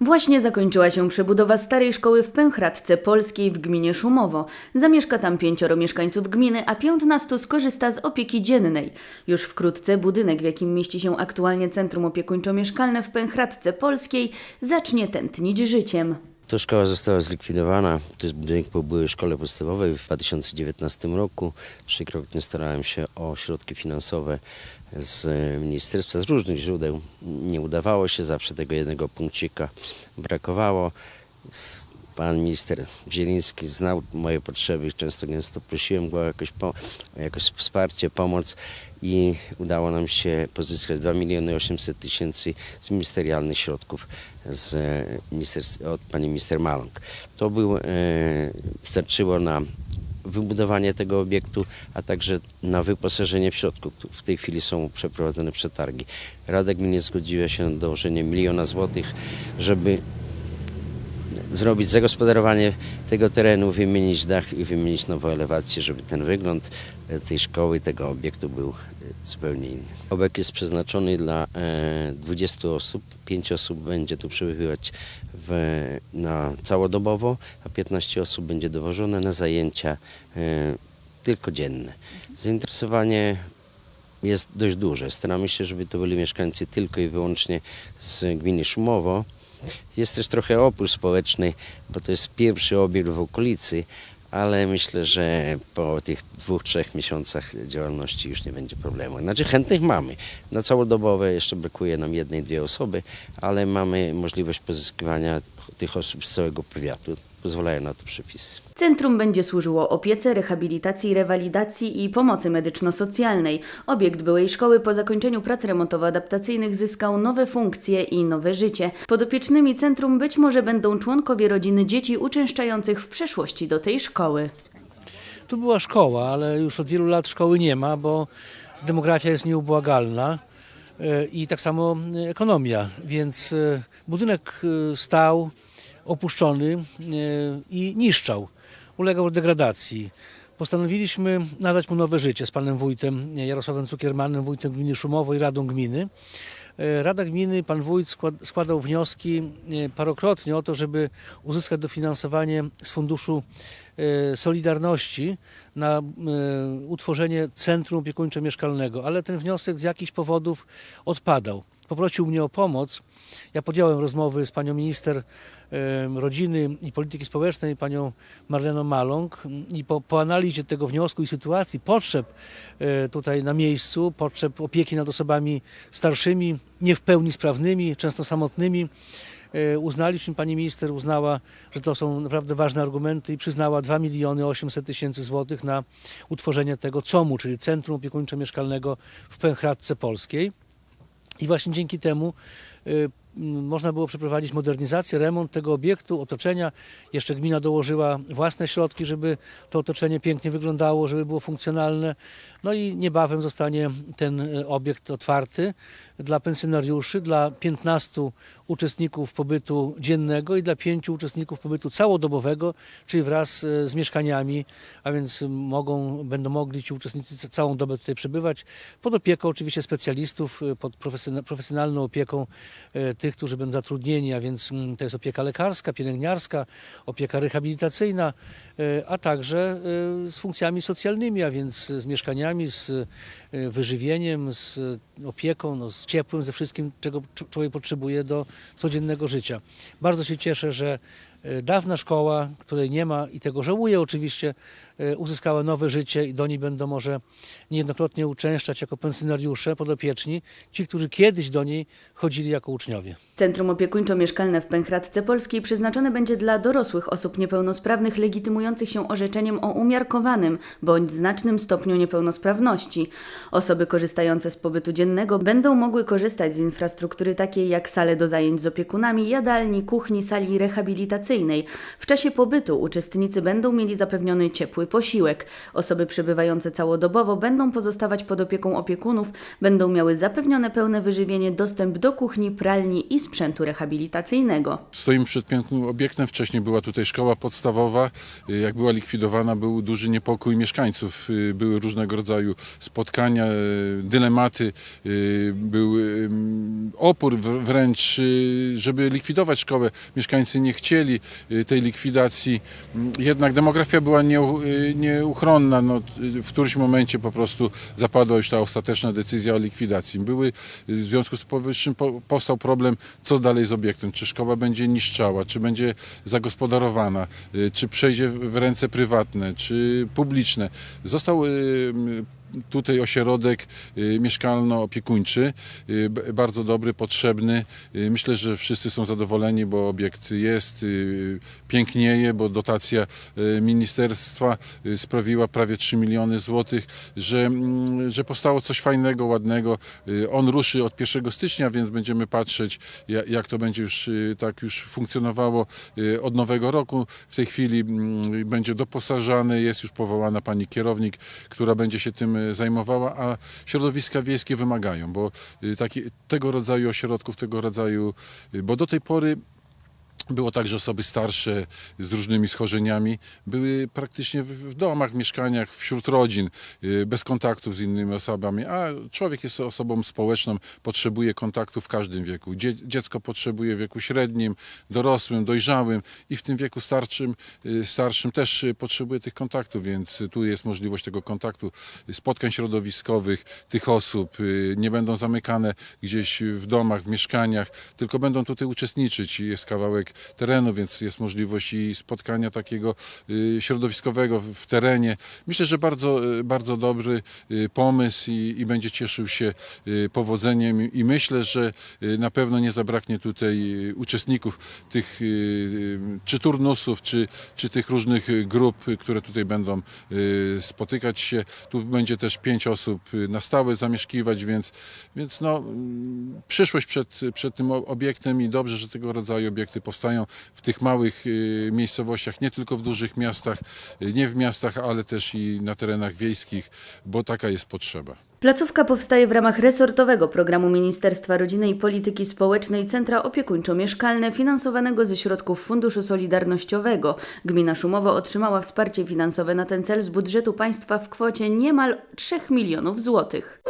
Właśnie zakończyła się przebudowa starej szkoły w Pęchratce Polskiej w gminie Szumowo. Zamieszka tam pięcioro mieszkańców gminy, a piętnastu skorzysta z opieki dziennej. Już wkrótce budynek, w jakim mieści się aktualnie Centrum Opiekuńczo-Mieszkalne w Pęchratce Polskiej, zacznie tętnić życiem. To szkoła została zlikwidowana. To jest budynek po byłej szkole podstawowej w 2019 roku. Trzykrotnie starałem się o środki finansowe z ministerstwa, z różnych źródeł. Nie udawało się, zawsze tego jednego punkcika brakowało. Pan minister Zieliński znał moje potrzeby, często gęsto prosiłem go o jakoś, po, o jakoś wsparcie, pomoc i udało nam się pozyskać 2 miliony 800 tysięcy z ministerialnych środków z ministerstw- od pani minister Maląg. To był, e, starczyło na wybudowanie tego obiektu, a także na wyposażenie w środku. W tej chwili są przeprowadzone przetargi. Rada Gminy zgodziła się na dołożenie miliona złotych, żeby zrobić zagospodarowanie tego terenu, wymienić dach i wymienić nową elewację, żeby ten wygląd e, tej szkoły, tego obiektu był e, zupełnie inny. Obiekt jest przeznaczony dla e, 20 osób, 5 osób będzie tu przebywać w, na całodobowo, a 15 osób będzie dowożone na zajęcia e, tylko dzienne. Zainteresowanie jest dość duże. Staramy się, żeby to byli mieszkańcy tylko i wyłącznie z gminy Szumowo. Jest też trochę opór społeczny, bo to jest pierwszy obiekt w okolicy, ale myślę, że po tych dwóch, trzech miesiącach działalności już nie będzie problemu. Znaczy chętnych mamy. Na całodobowe jeszcze brakuje nam jednej, dwie osoby, ale mamy możliwość pozyskiwania tych osób z całego powiatu. Pozwalają na to przepisy. Centrum będzie służyło opiece, rehabilitacji, rewalidacji i pomocy medyczno-socjalnej. Obiekt byłej szkoły po zakończeniu prac remontowo-adaptacyjnych zyskał nowe funkcje i nowe życie. Podopiecznymi centrum być może będą członkowie rodziny dzieci uczęszczających w przeszłości do tej szkoły. Tu była szkoła, ale już od wielu lat szkoły nie ma, bo demografia jest nieubłagalna e, i tak samo ekonomia, więc e, budynek e, stał opuszczony e, i niszczał, ulegał degradacji. Postanowiliśmy nadać mu nowe życie z panem wójtem Jarosławem Cukiermanem, wójtem gminy Szumowo i radą gminy. E, Rada Gminy, pan wójt skład- składał wnioski e, parokrotnie o to, żeby uzyskać dofinansowanie z Funduszu e, Solidarności na e, utworzenie Centrum Opiekuńczo-Mieszkalnego, ale ten wniosek z jakichś powodów odpadał. Poprosił mnie o pomoc. Ja podjąłem rozmowy z panią minister rodziny i polityki społecznej, panią Marleną Maląg i po, po analizie tego wniosku i sytuacji, potrzeb e, tutaj na miejscu, potrzeb opieki nad osobami starszymi, nie w pełni sprawnymi, często samotnymi, e, uznaliśmy, pani minister uznała, że to są naprawdę ważne argumenty i przyznała 2 miliony 800 tysięcy złotych na utworzenie tego COMU, czyli Centrum Opiekuńczo-Mieszkalnego w Pęchratce Polskiej. I właśnie dzięki temu y, można było przeprowadzić modernizację, remont tego obiektu, otoczenia. Jeszcze gmina dołożyła własne środki, żeby to otoczenie pięknie wyglądało, żeby było funkcjonalne. No i niebawem zostanie ten y, obiekt otwarty dla pensjonariuszy, dla 15 uczestników pobytu dziennego i dla 5 uczestników pobytu całodobowego, czyli wraz y, z mieszkaniami, a więc mogą, będą mogli ci uczestnicy ca- całą dobę tutaj przebywać, pod opieką oczywiście specjalistów, y, pod profesjona- profesjonalną opieką y, tych, którzy będą zatrudnieni, a więc mm, to jest opieka lekarska, pielęgniarska, opieka rehabilitacyjna, y, a także y, z funkcjami socjalnymi, a więc z mieszkaniami, z y, wyżywieniem, z opieką, no, z ciepłem, ze wszystkim, czego cz- człowiek potrzebuje do codziennego życia. Bardzo się cieszę, że dawna szkoła, której nie ma i tego żałuję oczywiście, y, uzyskała nowe życie i do niej będą może niejednokrotnie uczęszczać jako pensjonariusze podopieczni, ci, którzy kiedyś do niej chodzili jako uczniowie. Centrum opiekuńczo-mieszkalne w Pęchratce Polskiej przeznaczone będzie dla dorosłych osób niepełnosprawnych legitymujących się orzeczeniem o umiarkowanym bądź znacznym stopniu niepełnosprawności. Osoby korzystające z pobytu dziennego będą mogły korzystać z infrastruktury takiej jak sale do zajęć z opiekunami, jadalni, kuchni, sali rehabilitacyjnej. W czasie pobytu uczestnicy będą mieli zapewniony ciepły posiłek. Osoby przebywające całodobowo będą pozostawać pod opieką opiekunów, będą miały zapewnione pełne wyżywienie, dostęp do kuchni, pralni i sprzętu rehabilitacyjnego. Stoimy przed pięknym obiektem. Wcześniej była tutaj szkoła podstawowa. Jak była likwidowana, był duży niepokój mieszkańców. Y, Były różnego rodzaju spotkania, y, dylematy. Y, Był opór wr- wręcz, żeby likwidować szkołę. Mieszkańcy nie chcieli y, tej likwidacji. Jednak demografia była y, nieuchronna. No, y, w którymś momencie po prostu zapadła już ta ostateczna decyzja o likwidacji. Były, w związku z powyższym po, powstał problem, co dalej z obiektem. Czy szkoła będzie niszczała, czy będzie zagospodarowana, czy przejdzie w ręce prywatne, czy publiczne. Został tutaj ośrodek y, mieszkalno-opiekuńczy, y, bardzo dobry, potrzebny. Y, Myślę, że wszyscy są zadowoleni, bo obiekt jest, pięknieje, bo dotacja ministerstwa sprawiła prawie 3 miliony złotych, że, mm, że powstało coś fajnego, ładnego. On ruszy od 1 stycznia, więc będziemy patrzeć, ja- jak to będzie już tak już funkcjonowało od nowego roku. W tej chwili mm, będzie doposażany, jest już powołana pani kierownik, która będzie się tym y, zajmowała, a środowiska wiejskie wymagają, bo y, taki, tego rodzaju ośrodków, tego rodzaju, y, bo do tej pory było tak, że osoby starsze z różnymi schorzeniami były praktycznie w, domach, w mieszkaniach, wśród rodzin, y, bez kontaktów z innymi osobami, a człowiek jest osobą społeczną, potrzebuje kontaktu w każdym wieku. Dzie, dziecko potrzebuje w wieku średnim, dorosłym, dojrzałym i w tym wieku starszym, y, starszym też y, potrzebuje tych kontaktów, więc tu jest możliwość tego kontaktu, spotkań środowiskowych tych osób. Nie będą zamykane gdzieś w domach, w mieszkaniach, tylko będą tutaj uczestniczyć. Jest kawałek terenu, więc jest możliwość i spotkania takiego y, środowiskowego w- terenie. Myślę, że bardzo, y, bardzo dobry y, pomysł i, i będzie cieszył się powodzeniem i myślę, że na pewno nie zabraknie tutaj uczestników tych czy turnusów, czy, czy tych różnych grup, które tutaj będą spotykać się. Tu będzie też pięć osób na stałe zamieszkiwać, więc, więc no, mm, przyszłość przed, przed tym obiektem i dobrze, że tego rodzaju obiekty powstają w tych małych y, miejscowościach, nie tylko w dużych miastach, y, nie w miastach, ale też i na terenach wiejskich, bo taka jest potrzeba. Placówka powstaje w ramach resortowego programu Ministerstwa Rodziny i Polityki Społecznej Centra Opiekuńczo-Mieszkalne finansowanego ze środków Funduszu Solidarnościowego. Gmina Szumowo otrzymała wsparcie finansowe na ten cel z budżetu państwa w kwocie niemal 3 milionów złotych.